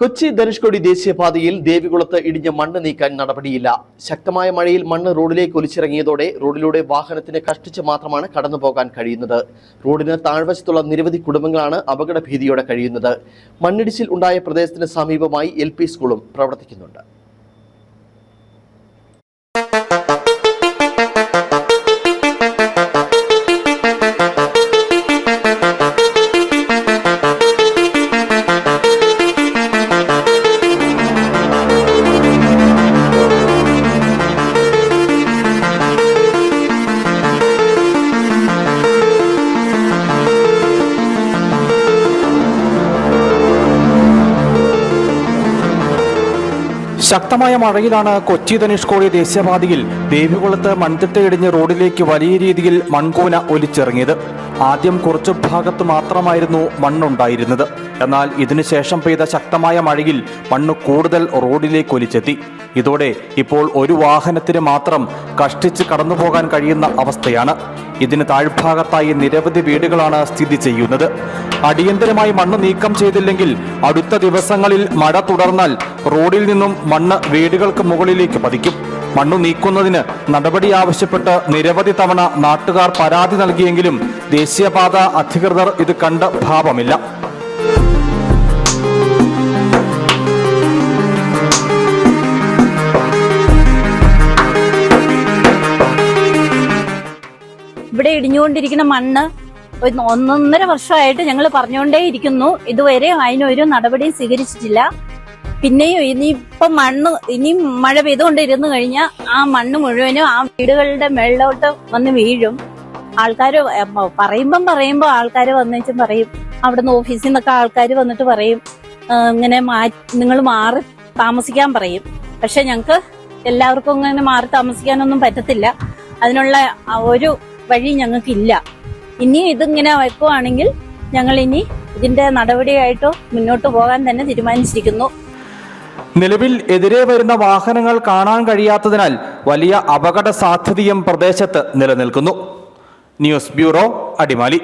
കൊച്ചി ധനുഷ്കോടി ദേശീയപാതയിൽ ദേവികുളത്ത് ഇടിഞ്ഞ മണ്ണ് നീക്കാൻ നടപടിയില്ല. ശക്തമായ മഴയിൽ മണ്ണ് റോഡിലേക്ക് ഒലിച്ചിറങ്ങിയതോടെ റോഡിലൂടെ വാഹനത്തിന് കഷ്ടിച്ച് മാത്രമാണ് കടന്നുപോകാൻ കഴിയുന്നത്. റോഡിന് താഴ്വശത്തുള്ള നിരവധി കുടുംബങ്ങളാണ് അപകട ഭീതിയോടെ കഴിയുന്നത്. മണ്ണിടിച്ചിൽ ഉണ്ടായ പ്രദേശത്തിന് സമീപമായി എൽ സ്കൂളും പ്രവർത്തിക്കുന്നുണ്ട്. ശക്തമായ മഴയിലാണ് കൊച്ചി ധനുഷ്കോടി ദേശീയപാതയിൽ ദേവികുളത്ത് മൺതിട്ട ഇടിഞ്ഞ് റോഡിലേക്ക് വലിയ രീതിയിൽ മൺകൂന ഒലിച്ചിറങ്ങിയത്. ആദ്യം കുറച്ചു ഭാഗത്ത് മാത്രമായിരുന്നു മണ്ണുണ്ടായിരുന്നത്. എന്നാൽ ഇതിനുശേഷം പെയ്ത ശക്തമായ മഴയിൽ മണ്ണ് കൂടുതൽ റോഡിലേക്ക് ഒലിച്ചെത്തി. ഇതോടെ ഇപ്പോൾ ഒരു വാഹനത്തിന് മാത്രം കഷ്ടിച്ച് കടന്നുപോകാൻ കഴിയുന്ന അവസ്ഥയാണ്. ഇതിന് താഴ്ഭാഗത്തായി നിരവധി വീടുകളാണ് സ്ഥിതി ചെയ്യുന്നത്. അടിയന്തരമായി മണ്ണ് നീക്കം ചെയ്തില്ലെങ്കിൽ അടുത്ത ദിവസങ്ങളിൽ മഴ തുടർന്നാൽ റോഡിൽ നിന്നും മണ്ണ് വീടുകൾക്ക് മുകളിലേക്ക് പതിക്കും. മണ്ണ് നീക്കുന്നതിന് നടപടി ആവശ്യപ്പെട്ട് നിരവധി തവണ നാട്ടുകാർ പരാതി നൽകിയെങ്കിലും ദേശീയപാത അധികൃതർ ഇത് കണ്ട ഭാവമില്ല. ഇവിടെ ഇടിഞ്ഞുകൊണ്ടിരിക്കുന്ന മണ്ണ് ഒന്നൊന്നര വർഷമായിട്ട് ഞങ്ങൾ പറഞ്ഞുകൊണ്ടേ ഇരിക്കുന്നു ഇതുവരെ അതിനൊരു നടപടിയും സ്വീകരിച്ചിട്ടില്ല. പിന്നെയും ഇനിയിപ്പൊ മണ്ണ് ഇനി മഴ പെയ്തുകൊണ്ടിരുന്നു കഴിഞ്ഞാൽ ആ മണ്ണ് മുഴുവനും ആ വീടുകളുടെ മേളിലോട്ട് വന്ന് വീഴും. ആൾക്കാർ പറയുമ്പം പറയുമ്പോൾ ആൾക്കാർ വന്നേച്ചും പറയും. അവിടുന്ന് ഓഫീസിൽ നിന്നൊക്കെ ആൾക്കാർ വന്നിട്ട് പറയും. ഇങ്ങനെ ഇങ്ങനെ നിങ്ങൾ മാറി താമസിക്കാൻ പറയും. പക്ഷെ ഞങ്ങൾക്ക് എല്ലാവർക്കും ഇങ്ങനെ മാറി താമസിക്കാനൊന്നും പറ്റത്തില്ല. അതിനുള്ള ഒരു വഴി ഞങ്ങൾക്കില്ല. ഇനി ഇതിങ്ങനെ വെക്കുവാണെങ്കിൽ ഞങ്ങൾ ഇനി ഇതിന്റെ നടപടിയായിട്ടോ മുന്നോട്ട് പോകാൻ തന്നെ തീരുമാനിച്ചിരിക്കുന്നു. നിലവിൽ എതിരെ വരുന്ന വാഹനങ്ങൾ കാണാൻ കഴിയാത്തതിനാൽ വലിയ അപകട സാധ്യതയും പ്രദേശത്ത് നിലനിൽക്കുന്നു. News bureau Adimali.